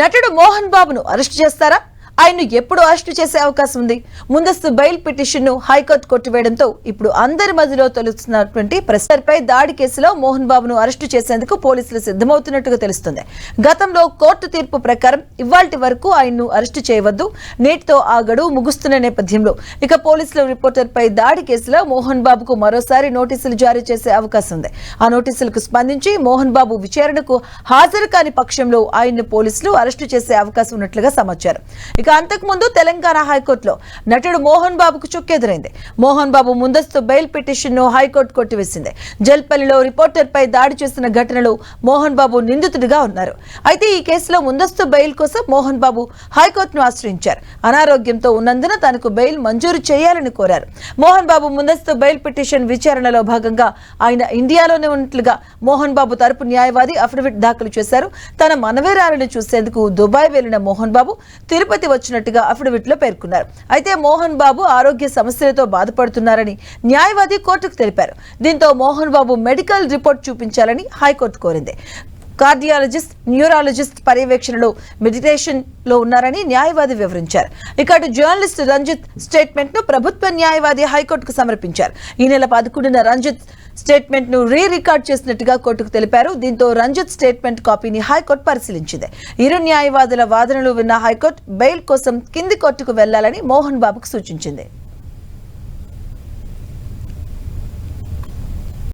నటుడు మోహన్ బాబును అరెస్ట్ చేస్తారా? ఆయన్ను ఎప్పుడు అరెస్టు చేసే అవకాశం ఉంది. ముందస్తు బెయిల్ పిటిషన్ను హైకోర్టు కొట్టివేయడంతో ఇప్పుడు అందరి మధ్యలో తొలుస్తున్నటువంటి ప్రశ్నపై దాడి కేసులో మోహన్ బాబును అరెస్టు చేసేందుకు పోలీసులు సిద్ధమవుతున్నట్టుగా తెలుస్తుంది. గతంలో కోర్టు తీర్పు ప్రకారం ఇవాల్టి వరకు ఆయన్ను అరెస్టు చేయవద్దు నేటితో ఆ గడువు ముగుస్తున్న నేపథ్యంలో. ఇక పోలీసులు రిపోర్టర్పై దాడి కేసులో మోహన్ బాబుకు మరోసారి నోటీసులు జారీ చేసే అవకాశం ఉంది. ఆ నోటీసులకు స్పందించి మోహన్ బాబు విచారణకు హాజరు కాని పక్షంలో ఆయన్ను పోలీసులు అరెస్టు చేసే అవకాశం ఉన్నట్లుగా సమాచారం. ఇక అంతకుముందు తెలంగాణ హైకోర్టులో నటుడు మోహన్ బాబుకు చుక్కెదురైంది. మోహన్ బాబు ముందస్తు బెయిల్ పిటిషన్ను హైకోర్టు కొట్టివేసింది. జల్పల్లిలో రిపోర్టర్ పై దాడి చేసిన ఘటనలో మోహన్ బాబు నిందితుడిగా ఉన్నారు. అయితే ఈ కేసులో ముందస్తు బెయిల్ కోసం మోహన్ బాబు హైకోర్టును ఆశ్రయించారు. అనారోగ్యంతో ఉన్నందున తనకు బెయిల్ మంజూరు చేయాలని కోరారు. మోహన్ బాబు ముందస్తు బెయిల్ పిటిషన్ విచారణలో భాగంగా ఆయన ఇండియాలోనే ఉన్నట్లుగా మోహన్ బాబు తరపు న్యాయవాది అఫిడవిట్ దాఖలు చేశారు. తన మనవేరాలను చూసేందుకు దుబాయ్ వెళ్ళిన మోహన్ బాబు తిరుపతి వచ్చినట్టుగా అఫిడవిట్లో పేర్కొన్నారు. అయితే మోహన్ బాబు ఆరోగ్య సమస్యలతో బాధపడుతున్నారని న్యాయవాది కోర్టుకు తెలిపారు. దీంతో మోహన్ బాబు మెడికల్ రిపోర్ట్ చూపించాలని హైకోర్టు కోరింది. కార్డియాలజిస్ట్ న్యూరాలజిస్ట్ పర్యవేక్షణలో మెడిటేషన్లో ఉన్నారని న్యాయవాది వివరించారు. ఇక జర్నలిస్ట్ రంజిత్ స్టేట్మెంట్ను ప్రభుత్వ న్యాయవాది హైకోర్టుకు సమర్పించారు. ఈ నెల పదకొండున రంజిత్ స్టేట్మెంట్ను రీ రికార్డ్ చేసినట్టుగా కోర్టుకు తెలిపారు. దీంతో రంజిత్ స్టేట్మెంట్ కాపీని హైకోర్టు పరిశీలించింది. ఇరు న్యాయవాదుల వాదనలు విన్న హైకోర్టు బెయిల్ కోసం కింది కోర్టుకు వెళ్ళాలని మోహన్ బాబుకు సూచించింది.